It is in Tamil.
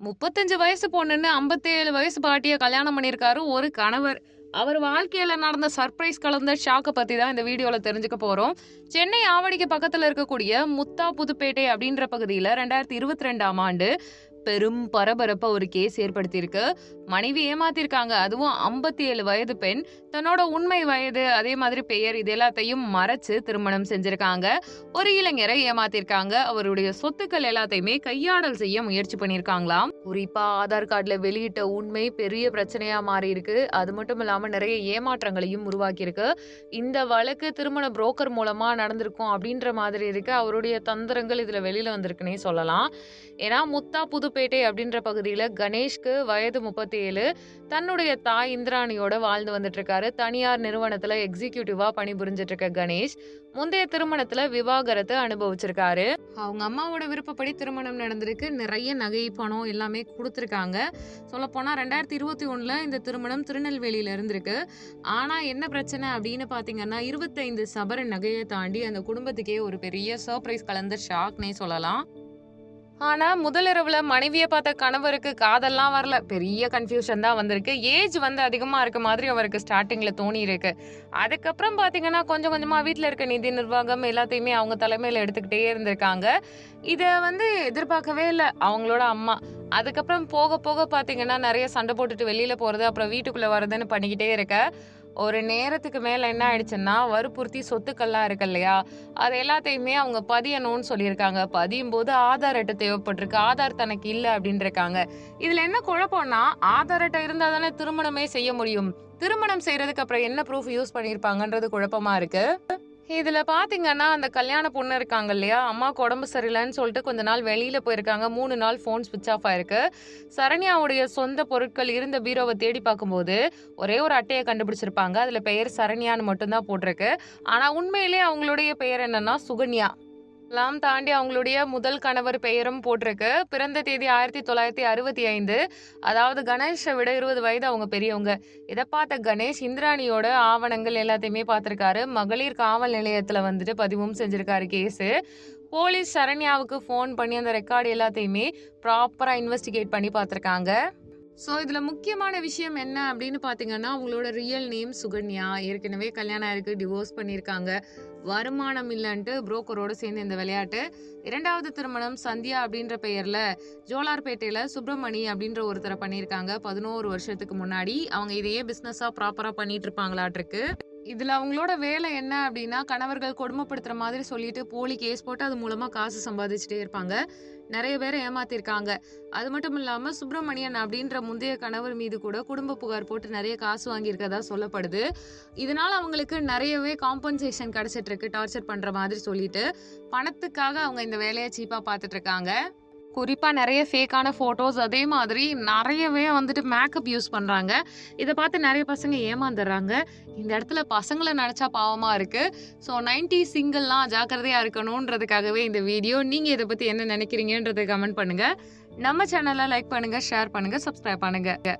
முப்பத்தஞ்சு வயசு பொண்ணுன்னு ஐம்பத்தேழு வயசு பாட்டியை கல்யாணம் பண்ணியிருக்காரு ஒரு கணவர். அவர் வாழ்க்கையில் நடந்த சர்ப்ரைஸ் கலந்த ஷாக்கை பற்றி தான் இந்த வீடியோவில் தெரிஞ்சுக்க போகிறோம் சென்னை ஆவடிக்கு பக்கத்தில் இருக்கக்கூடிய முத்தா புதுப்பேட்டை அப்படின்ற பகுதியில் ரெண்டாயிரத்தி இருபத்தி ரெண்டாம் ஆண்டு பெரும் பரபரப்ப ஒரு கேஸ் ஏற்படுத்தியிருக்கு. மனைவி ஏமாத்திருக்காங்க. அதுவும் ஐம்பத்தி ஏழு வயது பெண். தன்னோட உண்மை வயது அதே மாதிரி பெயர் இது எல்லாத்தையும் மறைச்சு திருமணம் செஞ்சிருக்காங்க. ஒரு இளைஞரை ஏமாத்திருக்காங்க. அவருடைய சொத்துக்கள் எல்லாத்தையுமே கையாடல் செய்ய முயற்சி பண்ணிருக்காங்களாம் குறிப்பா ஆதார் கார்டுல வெளியிட்ட உண்மை பெரிய பிரச்சனையா மாறி இருக்கு அது மட்டும் இல்லாம நிறைய ஏமாற்றங்களையும் உருவாக்கி இருக்கு இந்த வழக்கு திருமண புரோக்கர் மூலமா நடந்திருக்கும் அப்படின்ற மாதிரி இருக்கு. அவருடைய தந்திரங்கள் இதுல வெளியில வந்திருக்குன்னே சொல்லலாம். ஏன்னா முத்தா புது புதுப்பேட்டை அப்படின்ற பகுதியில் கணேஷ்க்கு வயது முப்பத்தி ஏழு தன்னுடைய தாய் இந்திராணியோட வாழ்ந்து வந்துட்டு இருக்காரு தனியார் நிறுவனத்துல எக்ஸிக்யூட்டிவா பணிபுரிஞ்சிட்டு இருக்க கணேஷ். முந்தைய திருமணத்துல விவாகரத்து அனுபவிச்சிருக்காரு. அவங்க அம்மாவோட விருப்பப்படி திருமணம் நடந்திருக்கு. நிறைய நகை பணம் எல்லாமே கொடுத்துருக்காங்க. சொல்லப்போனால் ரெண்டாயிரத்தி இருபத்தி ஒண்ணுல இந்த திருமணம் திருநெல்வேலியில இருந்திருக்கு. ஆனா என்ன பிரச்சனை அப்படின்னு பாத்தீங்கன்னா இருபத்தைந்து சபர நகையை தாண்டி அந்த குடும்பத்துக்கே ஒரு பெரிய சர்ப்ரைஸ் கலந்த ஷாக்னே சொல்லலாம். ஆனா முதலிரவுல மனைவியை பார்த்த கணவருக்கு காதெல்லாம் வரல. பெரிய கன்ஃபியூஷன் தான் வந்திருக்கு. ஏஜ் வந்து அதிகமா இருக்க மாதிரி அவருக்கு ஸ்டார்டிங்ல தோணி இருக்கு அதுக்கப்புறம் பாத்தீங்கன்னா கொஞ்சம் கொஞ்சமா வீட்டுல இருக்க நிதி நிர்வாகம் எல்லாத்தையுமே அவங்க தலைமையில எடுத்துக்கிட்டே இருந்திருக்காங்க. இத வந்து எதிர்பார்க்கவே இல்லை. அவங்களோட அம்மா. அதுக்கப்புறம் போக போக பாத்தீங்கன்னா நிறைய சண்டை போட்டுட்டு வெளியில போறது அப்புறம் வீட்டுக்குள்ள வரதுன்னு பண்ணிக்கிட்டே இருக்க. ஒரு நேரத்துக்கு மேல என்ன ஆயிடுச்சுன்னா வற்புறுத்தி சொத்துக்கள்லாம் இருக்கு இல்லையா? அது எல்லாத்தையுமே அவங்க பதியணும்னு சொல்லியிருக்காங்க. பதியும் போது ஆதார் அட்டை தேவைப்பட்டிருக்கு. ஆதார் தனக்கு இல்லை அப்படின்றிருக்காங்க. இதில் இதுல என்ன குழப்பம்னா ஆதார் அட்டை இருந்தா தானே திருமணமே செய்ய முடியும். திருமணம் செய்யறதுக்கு அப்புறம் என்ன ப்ரூஃப் யூஸ் பண்ணியிருப்பாங்கன்றது குழப்பமா இருக்கு? இதில் பார்த்தீங்கன்னா அந்த கல்யாண பொண்ணு இருக்காங்க இல்லையா? அம்மாவுக்கு உடம்பு சரியில்லைன்னு சொல்லிட்டு கொஞ்ச நாள் வெளியில் போயிருக்காங்க. மூணு நாள் ஃபோன் ஸ்விட்ச் ஆஃப் ஆயிருக்கு. சரண்யாவுடைய சொந்த பொருட்கள் இருந்த பீரோவை தேடி பார்க்கும்போது ஒரே ஒரு அட்டையை கண்டுபிடிச்சிருப்பாங்க. அதில் பெயர் சரண்யான்னு மட்டும்தான் போட்டிருக்கு. ஆனால் உண்மையிலே அவங்களுடைய பெயர் என்னன்னா சுகன்யா. எல்லாம் தாண்டி அவங்களுடைய முதல் கணவர் பெயரும் போட்டிருக்கு. பிறந்த தேதி ஆயிரத்தி தொள்ளாயிரத்தி அறுபத்தி ஐந்து. அதாவது கணேஷை விட இருபது வயது அவங்க பெரியவங்க. இதை பார்த்த கணேஷ் இந்திராணியோட ஆவணங்கள் எல்லாத்தையுமே பார்த்துருக்காரு. மகளிர் காவல் நிலையத்தில் வந்துட்டு பதிவும் செஞ்சுருக்காரு கேஸு. போலீஸ் சரண்யாவுக்கு ஃபோன் பண்ணி அந்த ரெக்கார்டு எல்லாத்தையுமே ப்ராப்பராக இன்வெஸ்டிகேட் பண்ணி பார்த்துருக்காங்க. ஸோ இதில் முக்கியமான விஷயம் என்ன அப்படின்னு பார்த்தீங்கன்னா அவங்களோட ரியல் நேம் சுகன்யா. ஏற்கனவே கல்யாணம் ஆயிருக்கு டிவோர்ஸ் பண்ணியிருக்காங்க. வருமானம் இல்லைன்ட்டு புரோக்கரோடு சேர்ந்து இந்த விளையாட்டு. இரண்டாவது திருமணம் சந்தியா அப்படின்ற பெயரில் ஜோலார்பேட்டையில் சுப்பிரமணி அப்படின்ற ஒருத்தரை பண்ணியிருக்காங்க. பதினோரு வருஷத்துக்கு முன்னாடி. அவங்க இதையே பிஸ்னஸாக ப்ராப்பராக பண்ணிட்டு இருப்பாங்களாட்டிருக்கு. இதில் அவங்களோட வேலை என்ன அப்படின்னா கணவர்கள் கொடுமைப்படுத்துகிற மாதிரி சொல்லிட்டு போலி கேஸ் போட்டு அது மூலமாக காசு சம்பாதிச்சுட்டே இருப்பாங்க. நிறைய பேரை ஏமாத்திருக்காங்க. அது மட்டும் இல்லாமல் சுப்பிரமணியன் அப்படின்ற முந்தைய கணவர் மீது கூட குடும்ப புகார் போட்டு நிறைய காசு வாங்கியிருக்கதா சொல்லப்படுது. இதனால அவங்களுக்கு நிறையவே காம்பன்சேஷன் கிடைச்சிட்டு இருக்கு டார்ச்சர் பண்ணுற மாதிரி சொல்லிட்டு. பணத்துக்காக அவங்க இந்த வேலையை சீப்பாக பார்த்துட்டு இருக்காங்க. குறிப்பாக நிறைய ஃபேக்கான ஃபோட்டோஸ் அதே மாதிரி நிறையவே வந்துட்டு மேக்கப் யூஸ் பண்ணுறாங்க இதை பார்த்து நிறைய பசங்க ஏமாந்துடுறாங்க. இந்த இடத்துல பசங்களை நினச்சா பாவமாக இருக்குது ஸோ நைன்டி சிங்கிள்லாம் ஜாக்கிரதையாக இருக்கணுன்றதுக்காகவே இந்த வீடியோ நீங்கள் இதை பற்றி என்ன நினைக்கிறீங்கன்றதை கமெண்ட் பண்ணுங்கள் நம்ம சேனலை லைக் பண்ணுங்கள் ஷேர் பண்ணுங்கள் சப்ஸ்கிரைப் பண்ணுங்கள்